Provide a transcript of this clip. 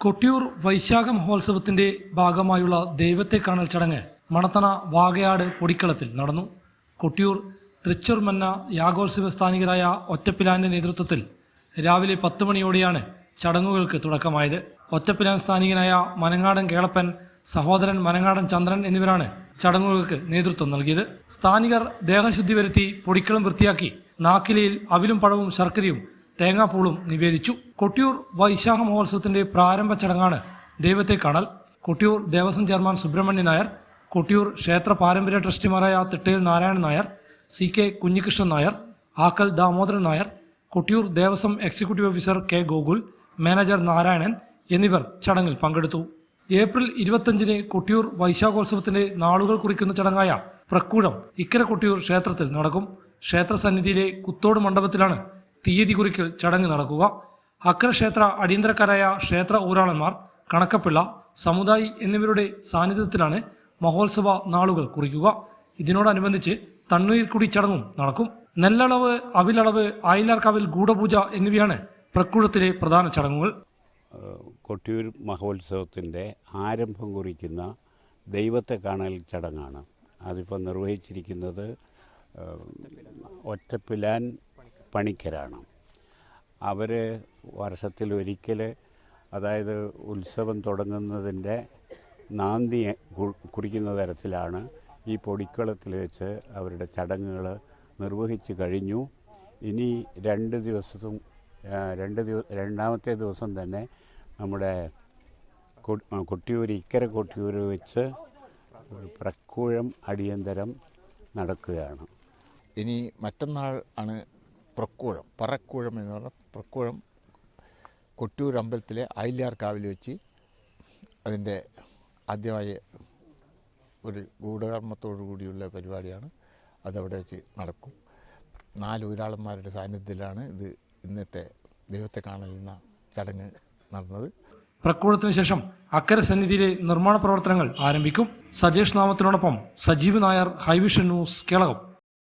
കൊട്ടിയൂർ വൈശാഖ മഹോത്സവത്തിന്റെ ഭാഗമായുള്ള ദൈവത്തെ കാണൽ ചടങ്ങ് മണത്തണ വാകയാട് പൊടിക്കളത്തിൽ നടന്നു. കൊട്ടിയൂർ തൃച്ചൂർമന്ന യാഗോത്സവ സ്ഥാനികരായ ഒറ്റപ്പിലാന്റെ നേതൃത്വത്തിൽ രാവിലെ പത്ത് മണിയോടെയാണ് ചടങ്ങുകൾക്ക് തുടക്കമായത്. ഒറ്റപ്പിലാൻ സ്ഥാനികനായ മനങ്ങാടൻ കേളപ്പൻ സഹോദരൻ മനങ്ങാടൻ ചന്ദ്രൻ എന്നിവരാണ് ചടങ്ങുകൾക്ക് നേതൃത്വം നൽകിയത്. സ്ഥാനികർ ദേഹശുദ്ധി വരുത്തി പൊടിക്കളം വൃത്തിയാക്കി നാക്കിലയിൽ അവിലും പഴവും ശർക്കരയും തേങ്ങാപ്പൂളും നിവേദിച്ചു. കൊട്ടിയൂർ വൈശാഖ മഹോത്സവത്തിന്റെ പ്രാരംഭ ചടങ്ങാണ് ദൈവത്തെ കാണൽ. കൊട്ടിയൂർ ദേവസ്വം ചെയർമാൻ സുബ്രഹ്മണ്യ നായർ കൊട്ടിയൂർ ക്ഷേത്ര പാരമ്പര്യ ട്രസ്റ്റിമാരായ Thittayil Narayanan Nair C K Kunhikrishnan Nair Akkal Damodaran Nair Kottiyoor Devaswom executive officer K Gokul manager Narayanan എന്നിവർ ചടങ്ങിൽ പങ്കെടുത്തു. ഏപ്രിൽ ഇരുപത്തഞ്ചിന് കൊട്ടിയൂർ വൈശാഖോത്സവത്തിന്റെ നാളുകൾ കുറിക്കുന്ന ചടങ്ങായ പ്രക്കൂഴം ഇക്കര കൊട്ടിയൂർ ക്ഷേത്രത്തിൽ നടക്കും. ക്ഷേത്ര സന്നിധിയിലെ കുത്തോട് മണ്ഡപത്തിലാണ് തീയതി കുറിക്കൽ ചടങ്ങ് നടക്കുക. അക്രക്ഷേത്ര അടിയന്തരക്കാരായ ക്ഷേത്ര ഊരാളന്മാർ കണക്കപ്പിള്ള സമുദായി എന്നിവരുടെ സാന്നിധ്യത്തിലാണ് മഹോത്സവ നാളുകൾ കുറിക്കുക. ഇതിനോടനുബന്ധിച്ച് തണ്ണീർക്കുടി ചടങ്ങും നടക്കും. നെല്ലളവ് അവിലളവ് ആയിലാർക്കാവിൽ ഗൂഢപൂജ എന്നിവയാണ് പ്രക്കുഴത്തിലെ പ്രധാന ചടങ്ങുകൾ. കൊട്ടിയൂർ മഹോത്സവത്തിന്റെ ആരംഭം കുറിക്കുന്ന ദൈവത്തെ കാണൽ ചടങ്ങാണ്. അതിപ്പോൾ നിർവഹിച്ചിരിക്കുന്നത് ഒറ്റപ്പിലാൻ പണിക്കരാണ്. അവർ വർഷത്തിലൊരിക്കൽ അതായത് ഉത്സവം തുടങ്ങുന്നതിന്റെ നാന്തി കുറിക്കുന്ന തരത്തിലാണ് ഈ പൊടിക്കളത്തിൽ വെച്ച് അവരുടെ ചടങ്ങുകൾ നിർവഹിച്ചു കഴിഞ്ഞു. ഇനി രണ്ട് ദിവസവും രണ്ട് ദിവ രണ്ടാമത്തെ ദിവസം തന്നെ നമ്മുടെ കൊട്ടിയൂർ ഇക്കര കൊട്ടിയൂർ വെച്ച് പ്രക്കൂഴം അടിയന്തരം നടക്കുകയാണ്. ഇനി മറ്റന്നാൾ ആണ് പ്രക്കൂഴം പറക്കൂഴം എന്ന് പറഞ്ഞ പ്രക്കൂഴം കൊട്ടിയൂർ അമ്പലത്തിലെ ആയില്യാർക്കാവിൽ വെച്ച് അതിന്റെ ആദ്യമായി ഒരു ഗൂഢകർമ്മത്തോടു കൂടിയുള്ള പരിപാടിയാണ്. അതവിടെ വെച്ച് നടക്കും. നാല് ഊരാളന്മാരുടെ സാന്നിധ്യത്തിലാണ് ഇത് ഇന്നത്തെ ദൈവത്തെ കാണലുന്ന ചടങ്ങ് നടന്നത്. പ്രക്കൂഴത്തിന് ശേഷം അക്കര സന്നിധിയിലെ നിർമ്മാണ പ്രവർത്തനങ്ങൾ ആരംഭിക്കും. Sajesh നാമത്തിനോടൊപ്പം Sajeev Nair hi vision news Kelakam.